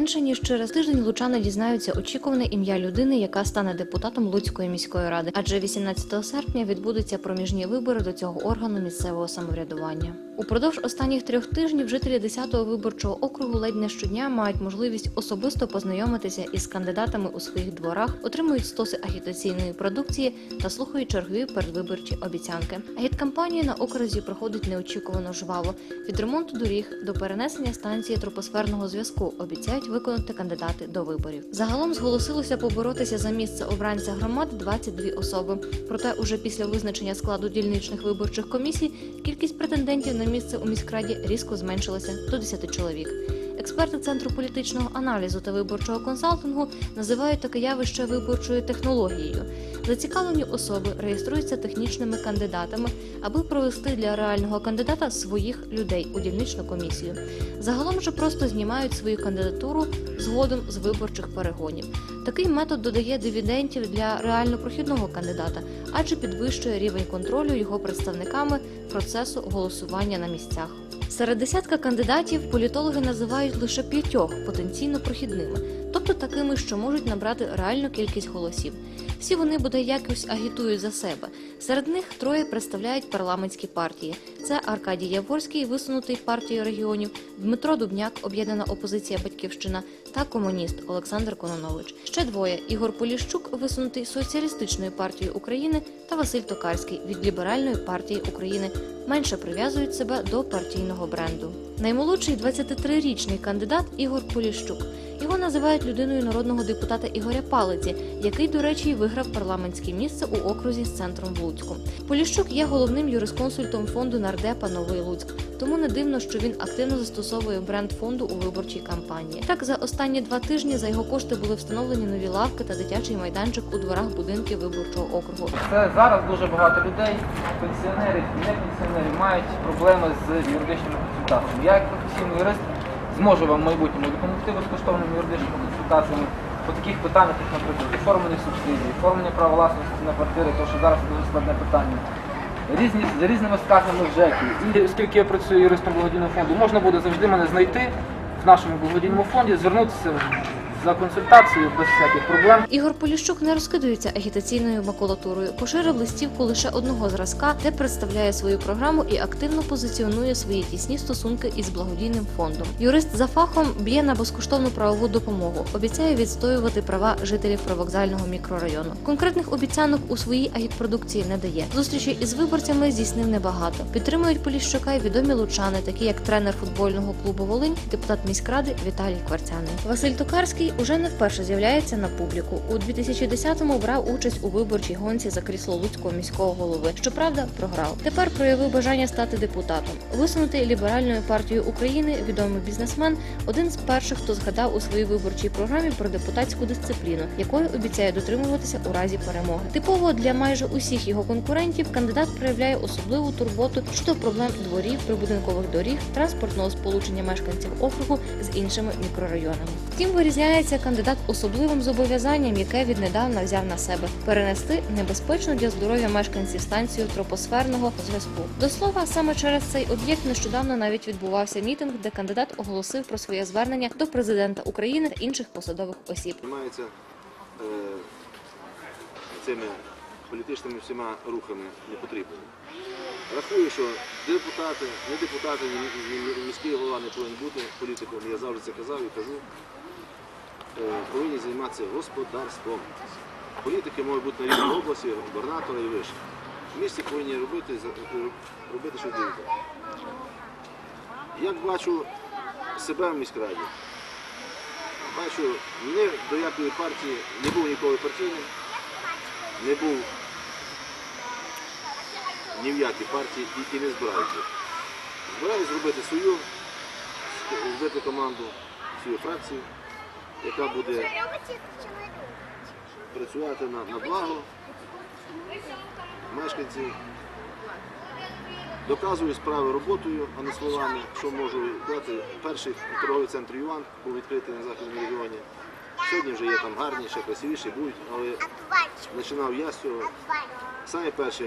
Менше ніж через тиждень лучани дізнаються очікуване ім'я людини, яка стане депутатом Луцької міської ради. Адже 18 серпня відбудуться проміжні вибори до цього органу місцевого самоврядування. Упродовж останніх трьох тижнів жителі 10-го виборчого округу ледь не щодня мають можливість особисто познайомитися із кандидатами у своїх дворах, отримують стоси агітаційної продукції та слухають чергові передвиборчі обіцянки. Агіткампанія на окрузі проходить неочікувано жваво. Від ремонту доріг до перенесення станції тропосферного зв'язку обіцяють виконати кандидати до виборів. Загалом зголосилося поборотися за місце обранця громад 22 особи. Проте, уже після визначення складу дільничних виборчих комісій, кількість претендентів на місце у міськраді різко зменшилося до 10 чоловік. Експерти Центру політичного аналізу та виборчого консалтингу називають таке явище виборчою технологією. Зацікавлені особи реєструються технічними кандидатами, аби провести для реального кандидата своїх людей у дільничну комісію. Загалом же просто знімають свою кандидатуру згодом з виборчих перегонів. Такий метод додає дивідендів для реально прохідного кандидата, адже підвищує рівень контролю його представниками процесу голосування на місцях. Серед десятка кандидатів політологи називають лише п'ятьох потенційно прохідними, тобто такими, що можуть набрати реальну кількість голосів. Всі вони бодай якось агітують за себе. Серед них троє представляють парламентські партії: це Аркадій Яворський, висунутий партією регіонів, Дмитро Дубняк, об'єднана опозиція Батьківщина та комуніст Олександр Кононович. Ще двоє: Ігор Поліщук, висунутий соціалістичною партією України, та Василь Токарський від ліберальної партії України. Менше прив'язують себе до партійного бренду. Наймолодший 23-річний кандидат Ігор Поліщук. Його називають людиною народного депутата Ігоря Палиці, який, до речі, виграв парламентське місце у окрузі з центром в Луцьку. Поліщук є головним юрисконсультом фонду нардепа Новий Луцьк. Тому не дивно, що він активно застосовує бренд фонду у виборчій кампанії. Так, за останні два тижні за його кошти були встановлені нові лавки та дитячий майданчик у дворах будинків виборчого округу. Це зараз дуже багато людей, пенсіонерів і не пенсіонерів, мають проблеми з юридичними консультаціями. Я як професійний юрист зможу вам в майбутньому допомогти безкоштовними юридичними консультаціями по таких питаннях, як, наприклад, оформлення субсидій, оформлення права власності на квартири, тому що зараз дуже складне питання. Різні, з різними скаргами в ЖЕКі. І оскільки я працюю юристом благодійного фонду, можна буде завжди мене знайти в нашому благодійному фонді, звернутися за консультацією без всяких проблем. Ігор Поліщук не розкидується агітаційною макулатурою, поширив листівку лише одного зразка, де представляє свою програму і активно позиціонує свої тісні стосунки із благодійним фондом. Юрист за фахом б'є на безкоштовну правову допомогу, обіцяє відстоювати права жителів привокзального мікрорайону. Конкретних обіцянок у своїй агітпродукції не дає. Зустрічі із виборцями здійснив небагато. Підтримують Поліщука й відомі лучани, такі як тренер футбольного клубу Волинь, депутат міськради Віталій Кварцяний. Василь Токарський уже не вперше з'являється на публіку. У 2010-му брав участь у виборчій гонці за крісло Луцького міського голови. Щоправда, програв. Тепер проявив бажання стати депутатом. Висунутий ліберальною партією України, відомий бізнесмен, один з перших, хто згадав у своїй виборчій програмі про депутатську дисципліну, якої обіцяє дотримуватися у разі перемоги. Типово для майже усіх його конкурентів кандидат проявляє особливу турботу щодо проблем дворів, прибудинкових доріг, транспортного сполучення мешканців округу з іншими мікрорайонами. Втім, вирізняється кандидат особливим зобов'язанням, яке віднедавна взяв на себе перенести небезпечну для здоров'я мешканців станцію тропосферного зв'язку. До слова, саме через цей об'єкт нещодавно навіть відбувався мітинг, де кандидат оголосив про своє звернення до президента України та інших посадових осіб. займаються е, цими політичними всіма рухами непотрібними. Рахую, що депутати, не депутати, ні міський голова не повинен бути політиком. Я завжди це казав і кажу. Е, повинні займатися господарством. Політики можуть бути на рівні області, губернатора і вище. В місті повинні робити, за- робити що дивити. Як бачу себе в міськраді, Бачу, ні до якої партії не був ніколи партійним, не був ні в якій партії і не збираюся. Збираюсь зробити свою, зробити команду, свою фракцію, яка буде працювати на, на благо мешканців. Доказую справи роботою, а не словами, що можу дати. Перший торговий центр Юан був відкритий на західному регіоні. Сьогодні вже є там гарні, ще красивіші будуть, але починав я з цього.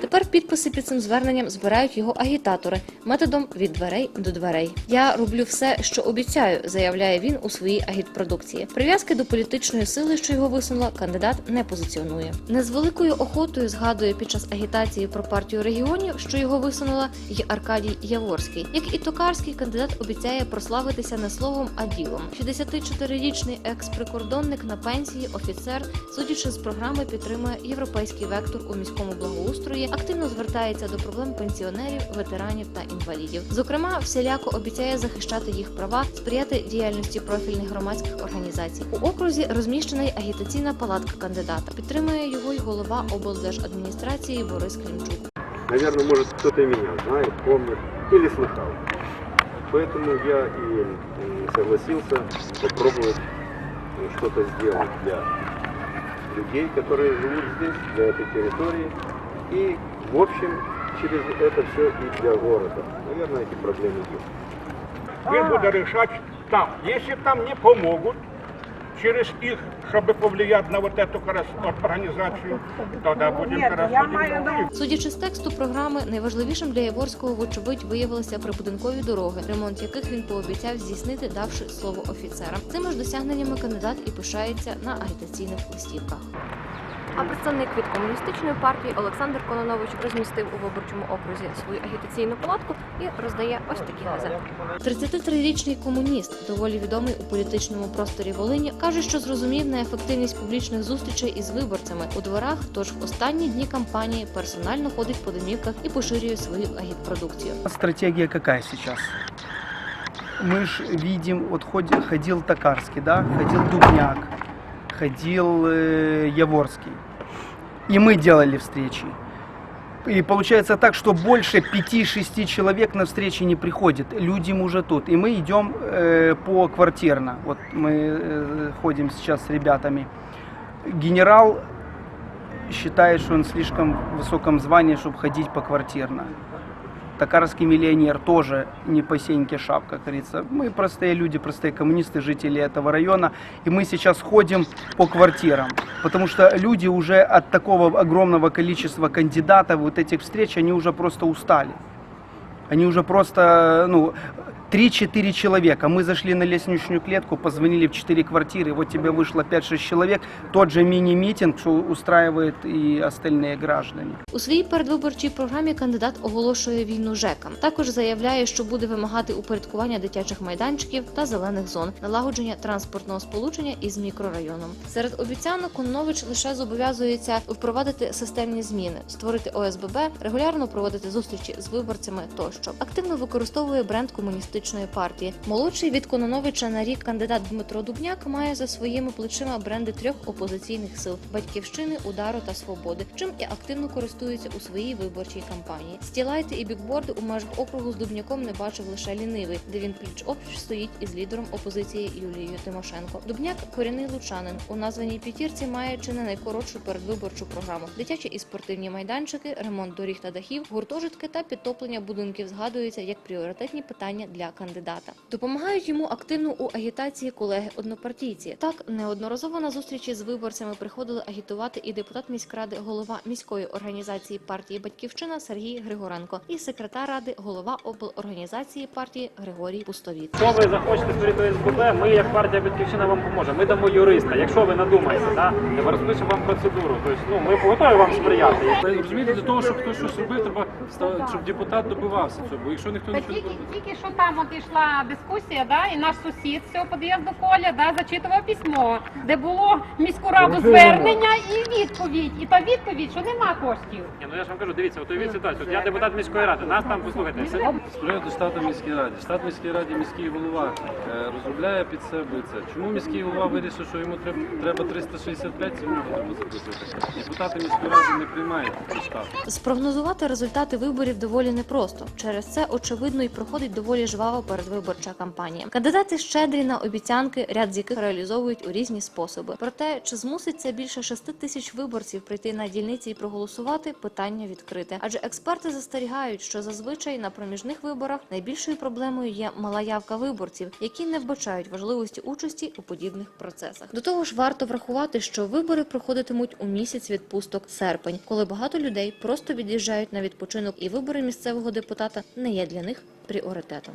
Тепер підписи під цим зверненням збирають його агітатори методом від дверей до дверей. Я роблю все, що обіцяю, заявляє він у своїй агітпродукції. Прив'язки до політичної сили, що його висунула, кандидат не позиціонує. Не з великою охотою згадує під час агітації про партію регіонів, що його висунула, й Аркадій Яворський. Як і Токарський, кандидат обіцяє прославитися не словом, а ділом. 64-річний екс-прикордонник на пенсії, офіцер, судячи з програми, підтримує європейський вектор у міському благоустрої, активно звертається до проблем пенсіонерів, ветеранів та інвалідів. Зокрема, всіляко обіцяє захищати їх права, сприяти діяльності профільних громадських організацій. У окрузі розміщена й агітаційна палатка кандидата. Підтримує його й голова облдержадміністрації Борис Клімчук. Наверное, может кто-то и меня знает, помнит или слыхал. Поэтому я и м, согласился попробовать э, что-то сделать для людей, которые живут здесь, для этой территории. И, в общем, через это все и для города. Наверное, эти проблемы есть. Він буде рішати там. Якщо там не помогут, через их, чтобы повлиять на вот эту организацию, тогда будем будем говорить. Судячи з тексту програми, найважливішим для Яворського, вочевидь, виявилися прибудинкові дороги, ремонт яких він пообіцяв здійснити, давши слово офіцерам. Цими ж досягненнями кандидат і пишається на агітаційних листівках. А представник від комуністичної партії Олександр Кононович розмістив у виборчому окрузі свою агітаційну палатку і роздає ось такі газети. 33-річний комуніст, доволі відомий у політичному просторі Волині, каже, що зрозумів неефективність публічних зустрічей із виборцями у дворах. Тож в останні дні кампанії персонально ходить по домівках і поширює свою агітпродукцію. Стратегия какая сейчас? Мы же видим, вот ходил, ходил Токарский, да, ходил Дубняк, ходил э, Яворский. И мы делали встречи. И получается так, что больше 5-6 человек на встречи не приходит. Люди уже тут. И мы идем э, по квартирно. Вот мы э, ходим сейчас с ребятами. Генерал считает, что он слишком в высоком звании, чтобы ходить по квартирно. Токарский миллионер тоже не по сеньке шапка, как говорится. Мы простые люди, простые коммунисты, жители этого района. И мы сейчас ходим по квартирам. Потому что люди уже от такого огромного количества кандидатов, вот этих встреч, они уже просто устали. Они уже просто, ну, 3-4 человека. Мы зашли на лестничную клетку, позвонили в 4 квартиры, вот тебе вышло 5-6 человек. Тот же мини-митинг, что устраивает и остальные граждане. У своїй передвиборчій програмі кандидат оголошує війну ЖЕКам. Також заявляє, що буде вимагати упорядкування дитячих майданчиків та зелених зон, налагодження транспортного сполучення із мікрорайоном. Серед обіцянок Коннович лише зобов'язується впровадити системні зміни, створити ОСББ, регулярно проводити зустрічі з виборцями тощо. Активно використовує бренд комуністичної партії. Молодший від Кононовича на рік кандидат Дмитро Дубняк має за своїми плечима бренди трьох опозиційних сил батьківщини, удару та свободи, чим і активно користується у своїй виборчій кампанії. Стілайти і бікборди у межах округу з Дубняком не бачив лише лінивий, де він пліч опліч стоїть із лідером опозиції Юлією Тимошенко. Дубняк корінний лучанин. У названій п'ятірці має чи не найкоротшу передвиборчу програму. Дитячі і спортивні майданчики, ремонт доріг та дахів, гуртожитки та підтоплення будинків згадуються як пріоритетні питання для кандидата. Допомагають йому активно у агітації колеги-однопартійці. Так неодноразово на зустрічі з виборцями приходили агітувати і депутат міськради, голова міської організації партії Батьківщина Сергій Григоренко і секретар ради, голова облорганізації партії Григорій Пустовіт. Якщо ви захочете створити СББ, ми як партія Батьківщина вам поможемо. Ми дамо юриста. Якщо ви надумаєте, да, ми розпишемо вам процедуру. Тобто, ну, ми готові вам сприяти. Розумієте, для того, щоб хтось щось робив, треба щоб депутат добивався цього. Бо якщо ніхто не тільки, тільки що там от йшла дискусія, да, і наш сусід з цього під'їзду Коля да, зачитував письмо, де було в міську раду звернення і відповідь. І та відповідь, що нема коштів. Ні, ну я ж вам кажу, дивіться, от уявіть ситуацію. От я депутат міської ради. Нас там послухайте. все- З приводу штату міській раді. Штат міській раді міський голова е, розробляє під себе це. Чому міський голова вирішив, що йому треба, треба 365 сьогодні треба записувати? Депутати міської ради не приймають штат. Спрогнозувати результати виборів доволі непросто. Через це очевидно і проходить доволі жвава жвава передвиборча кампанія. Кандидати щедрі на обіцянки, ряд з яких реалізовують у різні способи. Проте чи змусить це більше 6 тисяч виборців прийти на дільниці і проголосувати? Питання відкрите. Адже експерти застерігають, що зазвичай на проміжних виборах найбільшою проблемою є мала явка виборців, які не вбачають важливості участі у подібних процесах. До того ж, варто врахувати, що вибори проходитимуть у місяць відпусток серпень, коли багато людей просто від'їжджають на відпочинок, і вибори місцевого депутата не є для них пріоритетом.